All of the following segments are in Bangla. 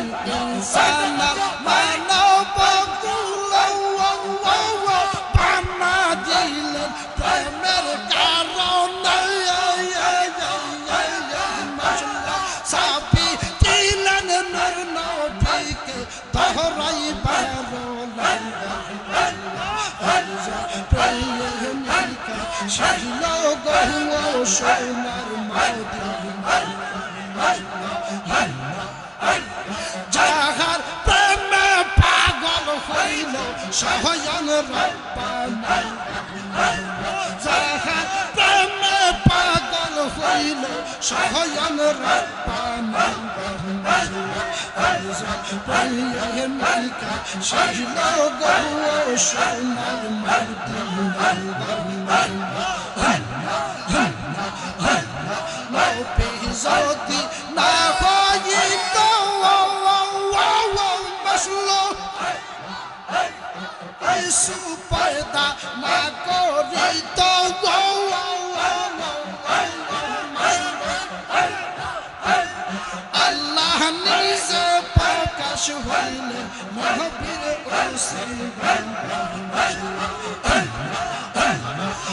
Inshallah شحيان ربنا أرزق بيملك شجل وشنا Zodi na pani to wow wow wow wow maslo Ej super da na korito wow wow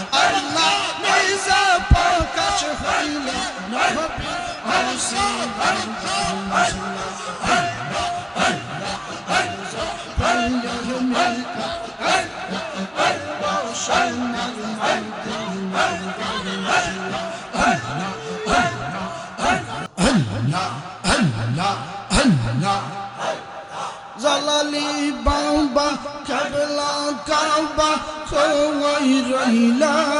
Allah is a poor catcher, Allah, Allah, Allah, Allah, Allah, Allah, Allah,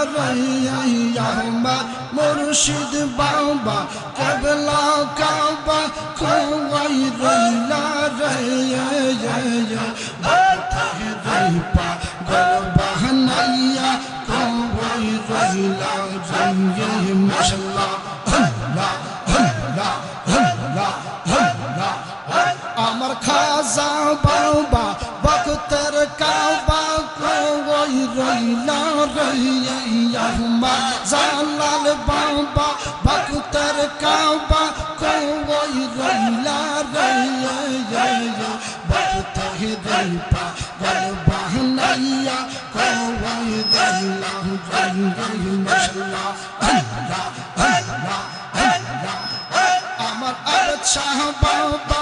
রাইয়ামা মুর্শিদ বাবা কেবলা কাবা খোয়াই রইলা রাইয়া ভাই রাইপা আমার আর শাহ বাবা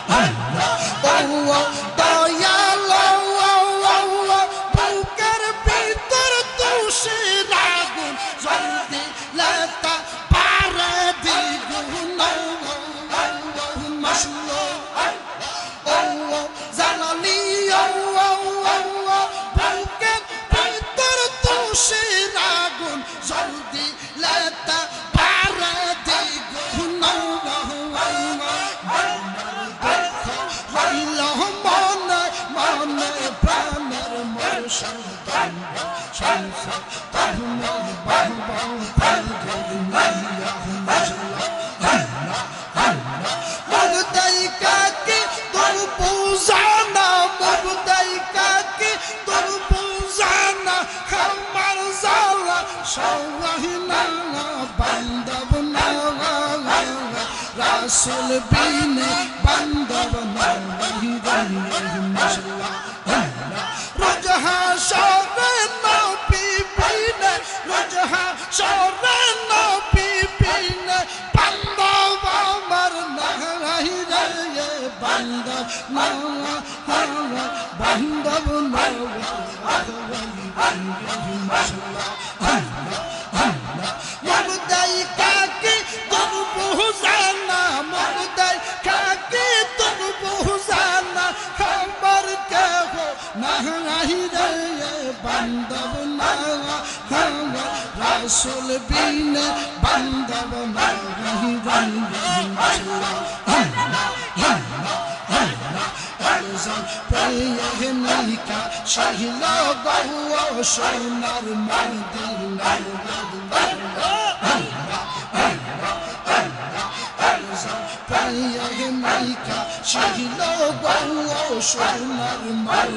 বান্দব না? রাসুল বিনে বান্ধব নাহি প্রেমিকা সহিল গৌ সোনার মদিনার প্রেমিকা সহিল গৌ সোনার মদিনার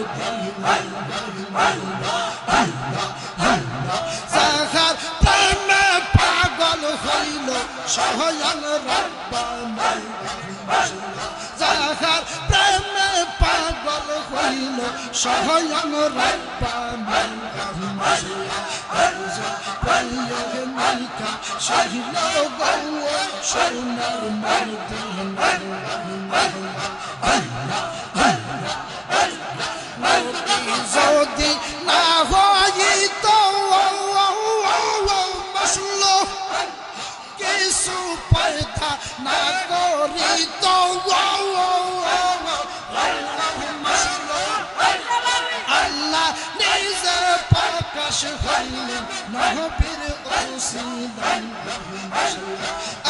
সাহার প্রেমে পাগল হইল সহয়ন যাহার প্রেমে রব্বানিকা সহিল গৌ সোনার যদি না হইত হইলেন নহবীর ওসিলান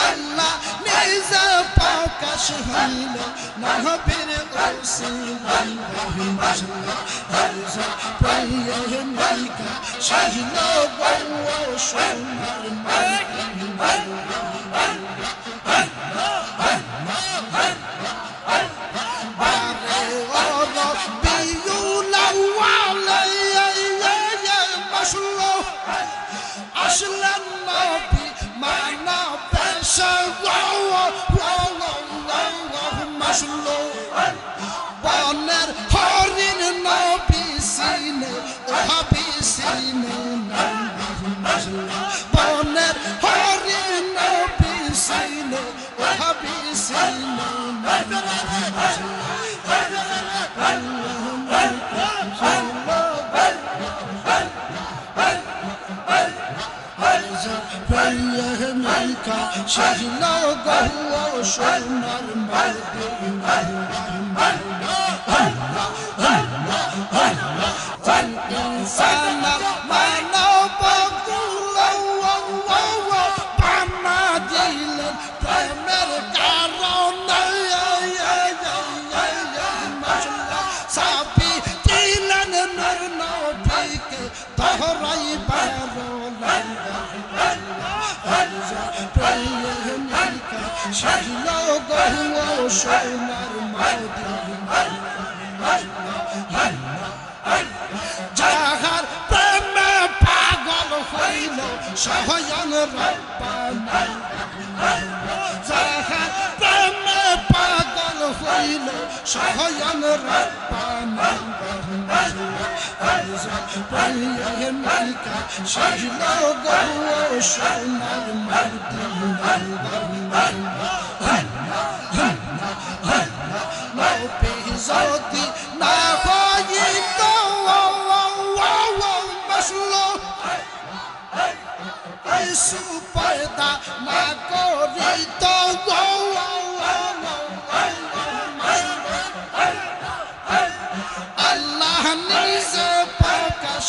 আল্লাহ নিজে প্রকাশ হইলেন নহবীর ওসিলান প্রিয়মিকা সহিল গৌ সোনার আসলেন Çekin ayaklarım. যাহার প্রেমে পাগল হইল সহয়ন যাহার প্রেমে পাগল হইল সহয়ন সহিল গৌ সোনার নবী যদি না হইত মশলো ইসু পয়দা না করিত আল্লাহ নিজে প্রকাশ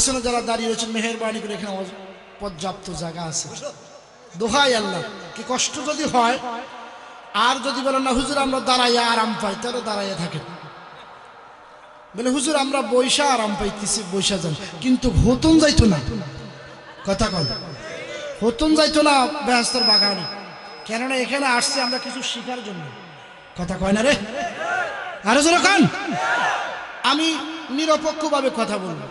পিছনে যারা দাঁড়িয়ে রয়েছেন, মেহেরবানি করে এখানে পর্যাপ্ত জায়গা আছে। দোহাই আল্লাহ, কি কষ্ট যদি হয়, আর যদি বলেন না, হুজুর আমরা দাঁড়াইয়া আরাম পাই, তাহলে দাঁড়াইয়া থাকেন। বলে, হুজুর আমরা বৈশা আরাম পাইতেছি, বৈশা যান। কিন্তু হতন যাইতো না। কথা কল হতন যাইতো না ব্যস্তার বাগানে। কেননা এখানে আসছে আমরা কিছু শিখার জন্য। কথা কয় না রে? আরও জোরে কান। আমি নিরপেক্ষভাবে কথা বলব।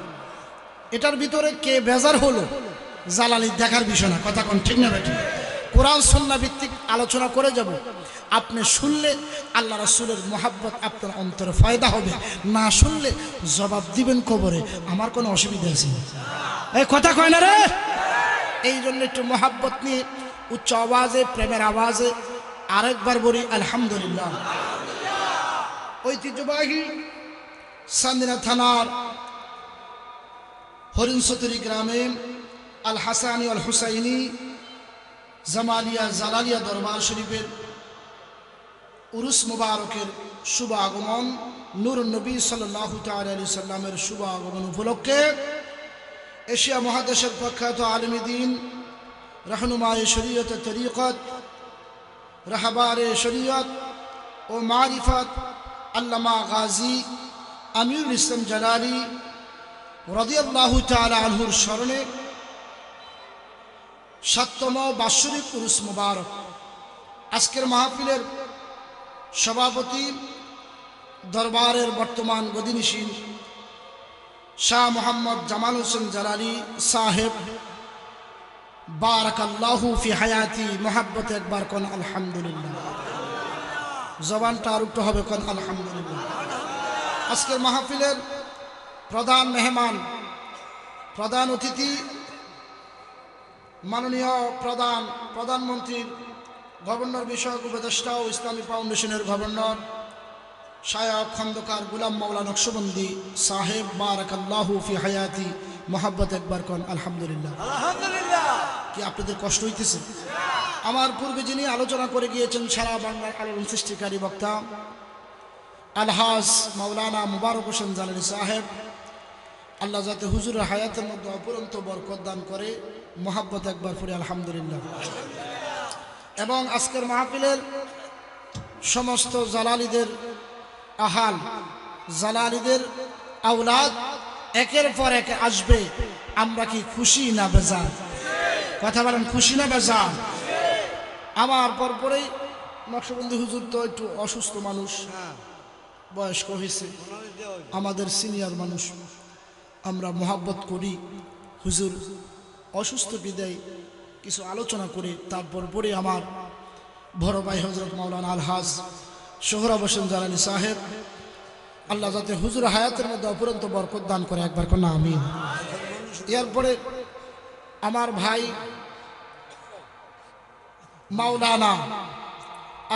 এটার ভিতরে কে বেজার হলো? জালালি, দেখার বিষয় না, কথা কোন ঠিক না বেঠিক কোরআন, সন্না ভিত্তিক আলোচনা করে যাব। আপনি শুনলে আল্লাহ রাসূলের মোহাব্বত আপনার অন্তরে ফায়দা হবে। না শুনলে জবাব দিবেন কবরে। আমার কোনো অসুবিধা আছে। এই কথা কয় না রে! এই জন্য একটু মোহাব্বত নিয়ে উচ্চ আওয়াজে, প্রেমের আওয়াজে আরেকবার বলি, আলহামদুলিল্লাহ। ঐতিহ্যবাহী সান্দিনা থানার হরিণসতুরি গ্রামে আল হাসানি আল হুসাইনি জামালিয়া জালালিয়া দরবার শরীফের উরুস মুবারকের শুভ আগমন নূর নবী সাল্লাহ আলী সাল্লামের শুভ আগমন উপলক্ষে এশিয়া মহাদেশের প্রখ্যাত আলমী দিন রহনুমায় শরীয়ত তরিকত রাহবারে শরীয়ত ও মারিফত আল্লামা গাজী আমিরুল ইসলাম জালালি রদিয়াল্লাহু স্মরণে সাততম বাৎসরিক উরুস মুবারক। আজকের মাহফিলের সভাপতি দরবারের বর্তমান গদিনীশীল শাহ মোহাম্মদ জামাল হোসেন জালালি সাহেব, বারাকাল্লাহু ফি হায়াতি মোহাব্বত একবার কোন আলহামদুলিল্লাহ। জবানটা আর একটু হবে কোন আলহামদুলিল্লাহ। আজকের মাহফিলের প্রধান মেহমান প্রধান অতিথি মাননীয় প্রধান প্রধানমন্ত্রীর গভর্নর বিষয়ক উপদেষ্টা ও ইসলামী ফাউন্ডেশনের গভর্নর শায়ক খন্দকার গুলাম মাওলা নকশবন্দি সাহেব বারাকাল্লাহু ফি হায়াতি মোহাব্বত একবার কন আলহামদুলিল্লাহ। কি আপনাদের কষ্ট হইতেছে? আমার পূর্বে যিনি আলোচনা করে গিয়েছেন সারা বাংলার আলোড়ন সৃষ্টিকারী বক্তা আলহাজ মাওলানা মুবারক হোসেন জালানি সাহেব আল্লাহ যাতে হুজুরের হায়াতের মধ্যে অপরন্ত বরকত দান করে, মোহাব্বত একবার পড়ে আলহামদুলিল্লাহ। এবং আজকের মাহফিলের সমস্ত জালালিদের আহাল, জালালিদের আউলাদ একের পর এক আসবে, আমরা কি খুশি না বেজার? কথা বলেন, খুশি না বেজার? আমার পর পরেই নকশবন্দি হুজুর তো একটু অসুস্থ মানুষ, বয়স্ক হয়েছে, আমাদের সিনিয়র মানুষ। আমরা মোহাব্বত করি, হুজুর, অসুস্থ বিদায়, কিছু আলোচনা করে তারপর পরে আমার বড় ভাই হজরত মাওলানা আলহাজ সোহরাব হোসেন জালালি সাহেব, আল্লাহ যাতে হুজুর হায়াতের মধ্যে অপরন্ত বরকত দান করে একবার কোন আমিন। এরপরে আমার ভাই মাওলানা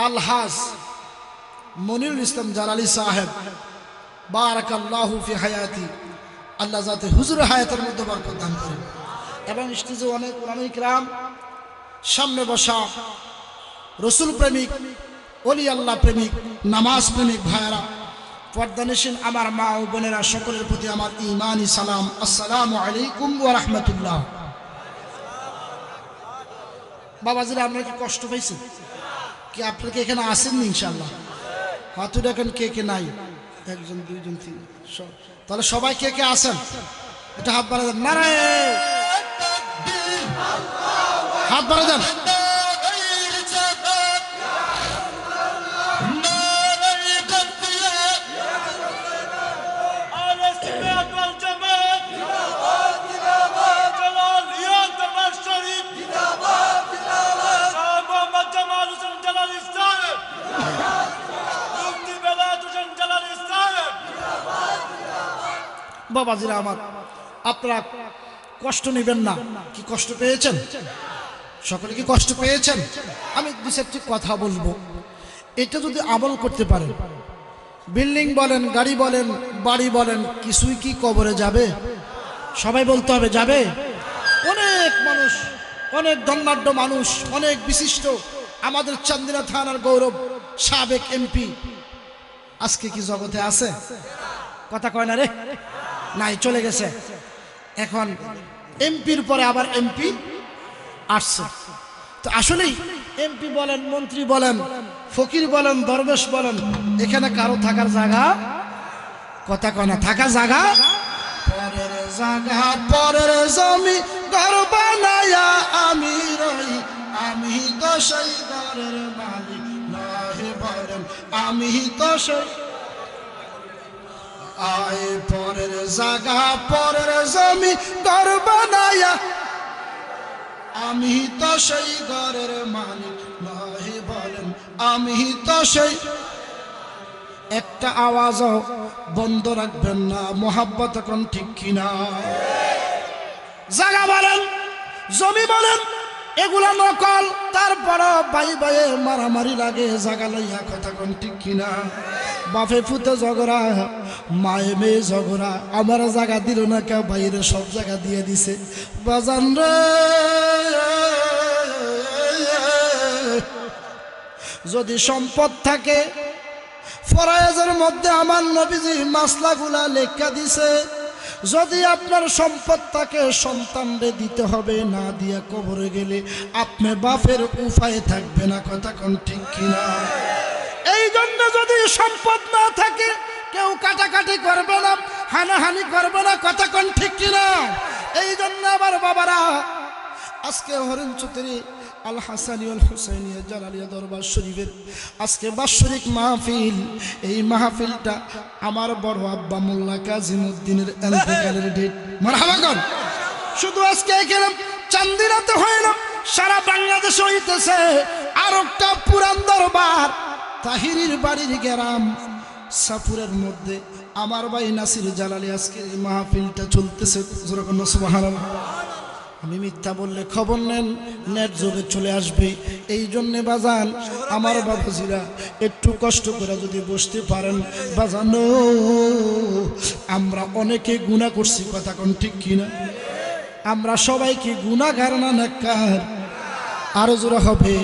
আলহাজ মনিরুল ইসলাম জালালি সাহেব, বারাকাল্লাহু ফি হায়াতি। আল্লাহ যাতে হুজুর হায়াতের মধ্যে বরকত দান করেন। এবং স্টেজে অনেক রাম সামনে বসা রসুল প্রেমিক, অলি আল্লাহ প্রেমিক, নামাজ প্রেমিক ভাইয়ারা পর্দানিসীন আমার মা ও বোনেরা সকলের প্রতি আমার ইমানি সালাম। আসসালামু আলাইকুম রাহমাতুল্লাহ। বাবাজিরা, আপনারা কি কষ্ট পাইছেন? কি আপনারা কি এখানে আসেননি ইনশাল্লাহ হাতু এখন কে কে নাই। একজন, দুইজন তিন সব- তাহলে সবাই কে কে আসেন এটা হাত বাড়া দেন। নারায় হাত বাড়া দেন। বাবাজিরা আমার, আপনারা কষ্ট নেবেন না। কি কষ্ট পেয়েছেন? সকলে কি কষ্ট পেয়েছেন? আমি দু চারটি কথা বলব। এটা যদি আমল করতে পারেন। বিল্ডিং বলেন, গাড়ি বলেন, বাড়ি বলেন, কিছুই কি কবরে যাবে? সবাই বলতে হবে, যাবে? অনেক মানুষ, অনেক ধন্যাঢ্য মানুষ, অনেক বিশিষ্ট আমাদের চান্দিনা থানার গৌরব সাবেক এমপি। আজকে কি জগতে আছে? কথা কয় না রে। নাই, চলে গেছে। এখন এমপির পরে আবার এমপি আসছে। তো আসলেই এমপি বলেন, মন্ত্রী বলেন, ফকির বলেন, দরবেশ বলেন, এখানে কারও থাকার জায়গা কথা কনা থাকার জায়গা? পরের জায়গা, পরের জমি, ঘর বানায়া আমি রই, আমি তো সেই ঘরের মালিক বলেন আমি তো সেই আয় পরের জায়গা, পরের জমি ঘর বানায়া। আমি তো সেই ঘরের মালিক নহে বলেন, আমি তো সেই একটা আওয়াজও বন্ধ রাখবেন না, মোহাব্বত এখন ঠিক কিনা? জায়গা বলেন জমি বলেন এগুলা নকল তারপর বাই বাইয়ে মারামারি লাগে, জাগা লইয়া কথা কোন ঠিক কিনা? বাপে ফুতে ঝগড়া, মায়ে মেয়ে ঝগড়া, আমার জায়গা দিল না কেউ, বাইরে সব জায়গা দিয়ে দিছে। বাজান রে, যদি সম্পদ থাকে, ফরায়াজের মধ্যে আমার নবীজি মাসলাগুলা লেখা দিছে। যদি আপনার সম্পদ তাকে সন্তানরে দিতে হবে, না দিয়া কবরে গেলে আপনি বাপের উপায় থাকবে না, কথা কোন ঠিক কিনা? এই জন্য যদি সম্পদ না থাকে, কেউ কাটাকাটি করবে না, হানাহানি করবে না, কথা কোন ঠিক কিনা? এই জন্য আমার বাবারা আজকে হরেন চৌধুরী আল হাসানি আল হুসাইনিয়া জালালিয়া দরবার শরীফের আজকে বাৎসরিক মাহফিল, এই মাহফিলটা আমার বড় আব্বা মোল্লা কাজিমুদ্দিনের এলতেকালের ডেট মারহাবাগন শুধু আজকে এখানে চান্দিরাতে হয় না, সারা বাংলাদেশে হইতেছে আর একটা পুরান দরবার, তাহিরির বাড়ির গ্রাম। সাপুরের মধ্যে আমার ভাই নাসির জালালি আজকে এই মাহফিলটা চলতেছে। যেরকম আমি মিথ্যা বললে খবর নেন, নেট যোগে চলে আসবে। এই জন্যে বাজান, আমার বাবাজিরা একটু কষ্ট করে যদি বসতে পারেন। বাজানো আমরা অনেকে গুণা করছি, কথা কোন ঠিক কিনা আমরা সবাইকে গুণাগার না নাকার আরও জোরে হবে।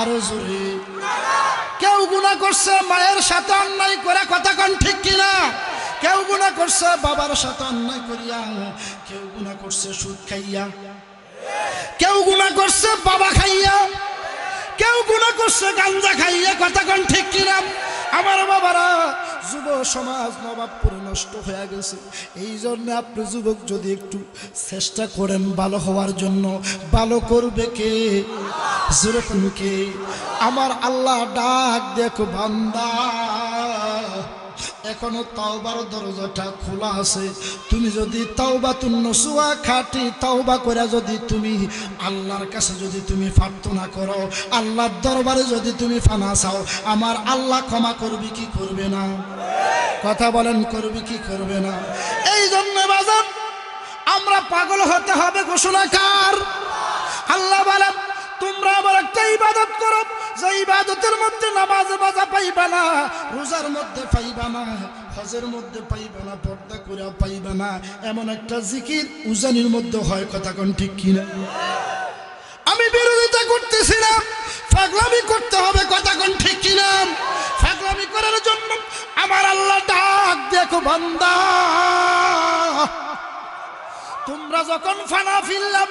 আরও জোরে। কেউ গুণা করছে, মায়ের সাথে অন্যায় করে, কথা কোন ঠিক কিনা কেউ গুণা করছে, বাবার সাথে অন্যায় করিয়া। কেউ গুণা করছে, সুদ খাইয়া। কেউ গুণা করছে, বাবা খাইয়া। কেউ গুণা করছে, গাঞ্জা খাইয়া। কথা কোন ঠিক কিরাম আমার বাবারা, যুব সমাজ নবাবপুরে নষ্ট হয়ে গেছে। এই জন্য আপনি যুবক যদি একটু চেষ্টা করেন ভালো হওয়ার জন্য, ভালো করবে কে? যেরকম কে? আমার আল্লাহ ডাক দেখো, বান্দা। এখনও তাওবার দরজাটা খোলা আছে। তুমি যদি তাওবা তুন্ন সুয়া খাটি তাওবা করে যদি তুমি আল্লাহর কাছে যদি তুমি প্রার্থনা করো, আল্লাহর দরবারে যদি তুমি ফানা চাও, আমার আল্লাহ ক্ষমা করবি কি করবে না? কথা বলেন, করবি কি করবে না? এই জন্য বাজার আমরা পাগল হতে হবে ঘোষণাকার আল্লাহ বলেন, তোমরা আমার একটা ইবাদত করো যে ইবাদতের মধ্যে নামাজ বাজা পাইবা না, রোজার মধ্যে পাইবা না, হজের মধ্যে পাইবা না, পর্দা করে পাইবা না, এমন একটা জিকির উজানির মধ্যে হয় কথা কোন ঠিক কিনা? আমি বিরোধিতা করতেছি না, ফাগলামি করতে হবে কথা কোন ঠিক কিনা? ফাগলামি করার জন্য আমার আল্লাহ ডাক দেখো বান্দা। তোমরা যখন ফানা ফিরলাম